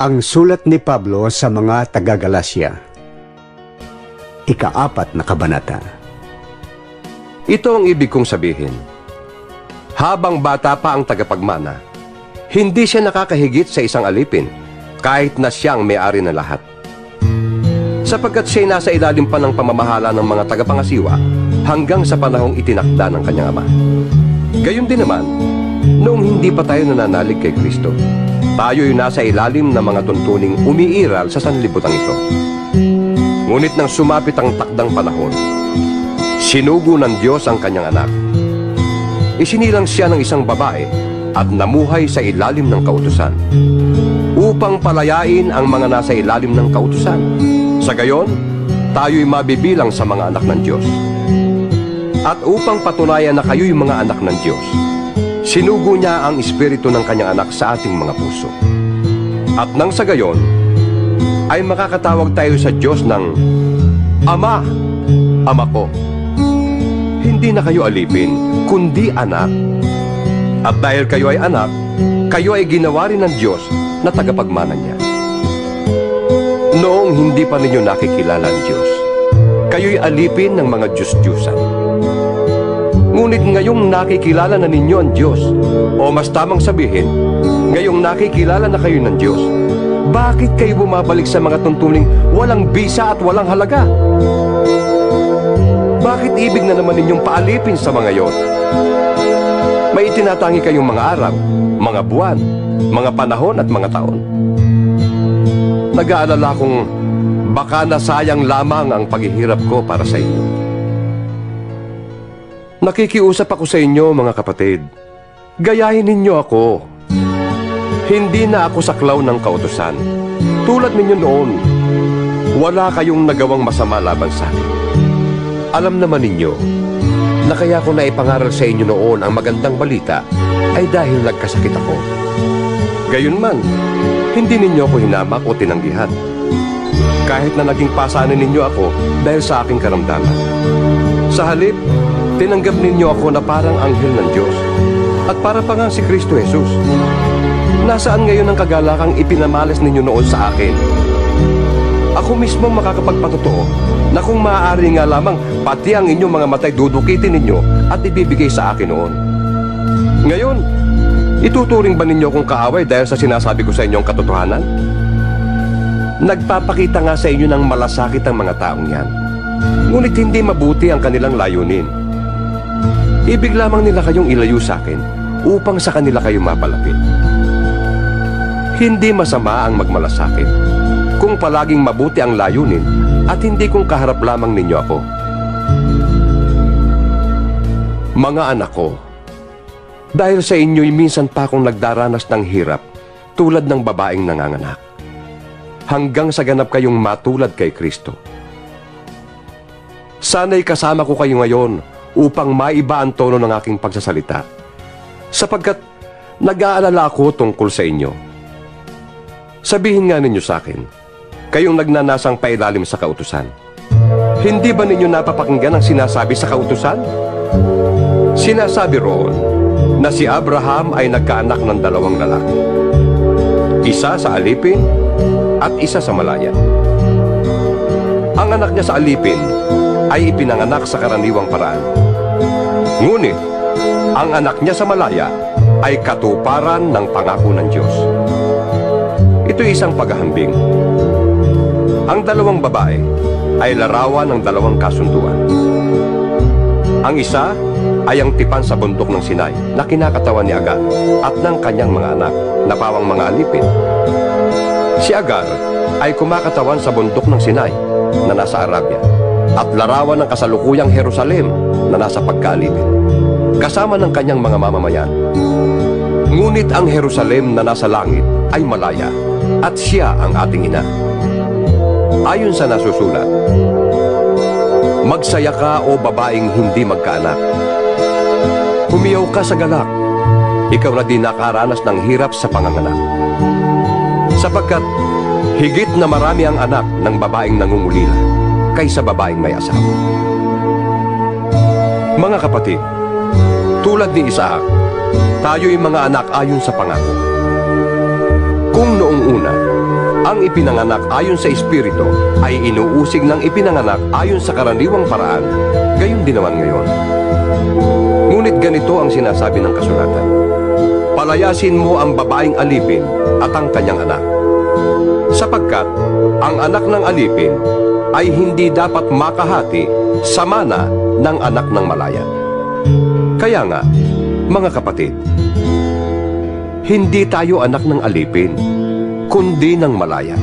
Ang sulat ni Pablo sa mga taga-Galasya. Ikaapat na kabanata. Ito ang ibig kong sabihin. Habang bata pa ang tagapagmana, hindi siya nakakahigit sa isang alipin kahit na siyang may-ari ng lahat. Sapagkat siya'y nasa ilalim pa ng pamamahala ng mga tagapangasiwa hanggang sa panahong itinakda ng kanyang ama. Gayun din naman, noong hindi pa tayo nananalig kay Kristo, tayo'y nasa ilalim ng mga tuntuning umiiral sa sanlibutan ito. Ngunit nang sumapit ang takdang panahon, sinugo ng Diyos ang kanyang anak. Isinilang siya ng isang babae at namuhay sa ilalim ng kautusan upang palayain ang mga nasa ilalim ng kautusan. Sa gayon, tayo'y mabibilang sa mga anak ng Diyos. At upang patunayan na kayo'y mga anak ng Diyos, sinugo niya ang espiritu ng kanyang anak sa ating mga puso. At nang sa gayon, ay makakatawag tayo sa Diyos ng Ama, Ama ko. Hindi na kayo alipin, kundi anak. At dahil kayo ay anak, kayo ay ginawa rin ng Diyos na tagapagmana niya. Noong hindi pa ninyo nakikilala ang Diyos, kayo'y alipin ng mga Diyos-Diyusan. Ngunit ngayong nakikilala na ninyo ang Diyos, o mas tamang sabihin, ngayong nakikilala na kayo ng Diyos, bakit kayo bumabalik sa mga tuntuning walang bisa at walang halaga? Bakit ibig na naman ninyong paalipin sa mga yon? May itinatangi kayong mga araw, mga buwan, mga panahon at mga taon. Nag-aalala kong baka nasayang lamang ang paghihirap ko para sa inyo. Nakikiusap ako sa inyo mga kapatid. Gayahin ninyo ako. Hindi na ako saklaw ng kautosan. Tulad ninyo noon, wala kayong nagawang masama laban sa akin. Alam naman ninyo na kaya ko na ipangaral sa inyo noon ang magandang balita ay dahil nagkasakit ako. Gayunman, hindi ninyo ako hinamak o tinanggihan. Kahit na naging pasanin ninyo ako dahil sa aking karamdaman. Sa halip, tinanggap ninyo ako na parang anghel ng Diyos at para pa nga si Kristo Jesus. Nasaan ngayon ang kagalakang ipinamalas ninyo noon sa akin? Ako mismo makakapagpatotoo na kung maaari nga lamang pati ang inyong mga matay dudukitin ninyo at ibibigay sa akin noon. Ngayon, ituturing ba ninyo kong kaaway dahil sa sinasabi ko sa inyong katotohanan? Nagpapakita nga sa inyo ng malasakit ang mga taong yan. Ngunit hindi mabuti ang kanilang layunin. Ibig lamang nila kayong ilayo sa akin upang sa kanila kayo mapalapit. Hindi masama ang magmalasakit kung palaging mabuti ang layunin at hindi kung kaharap lamang ninyo ako. Mga anak ko, dahil sa inyo'y minsan pa akong nagdaranas ng hirap tulad ng babaeng nanganganak. Hanggang sa ganap kayong matulad kay Kristo. Sana'y kasama ko kayo ngayon upang maiba ang tono ng aking pagsasalita. Sapagkat nag-aalala ako tungkol sa inyo. Sabihin nga ninyo sa akin, kayong nagnanasang pailalim sa kautusan. Hindi ba ninyo napapakinggan ang sinasabi sa kautusan? Sinasabi roon na si Abraham ay nagkaanak ng dalawang lalaki. Isa sa alipin at isa sa malaya. Ang anak niya sa alipin ay ipinanganak sa karaniwang paraan. Ngunit, ang anak niya sa malaya ay katuparan ng pangako ng Diyos. Ito'y isang paghahambing. Ang dalawang babae ay larawan ng dalawang kasunduan. Ang isa ay ang tipan sa bundok ng Sinai na kinakatawan ni Agar at ng kanyang mga anak na pawang mga alipin. Si Agar ay kumakatawan sa bundok ng Sinai na nasa Arabia at larawan ng kasalukuyang Jerusalem na nasa pagkaalipin kasama ng kanyang mga mamamayan. Ngunit ang Jerusalem na nasa langit ay malaya at siya ang ating ina. Ayon sa nasusulat, Magsaya ka o babaeng hindi magkaanak. Humiyaw ka sa galak. Ikaw na din nakaranas ng hirap sa panganganak. Sapagkat higit na marami ang anak ng babaeng nangungulila kaysa babaeng may asawa. Mga kapatid, tulad ni Isaac, tayo'y mga anak ayon sa pangako. Kung noong una, ang ipinanganak ayon sa Espiritu ay inuusig ng ipinanganak ayon sa karaniwang paraan. Gayon din naman ngayon. Ngunit ganito ang sinasabi ng kasulatan. Palayasin mo ang babaeng alipin at ang kanyang anak. Sapagkat ang anak ng alipin ay hindi dapat makahati sa mana ng anak ng malaya. Kaya nga, mga kapatid, hindi tayo anak ng alipin, kundi ng malaya.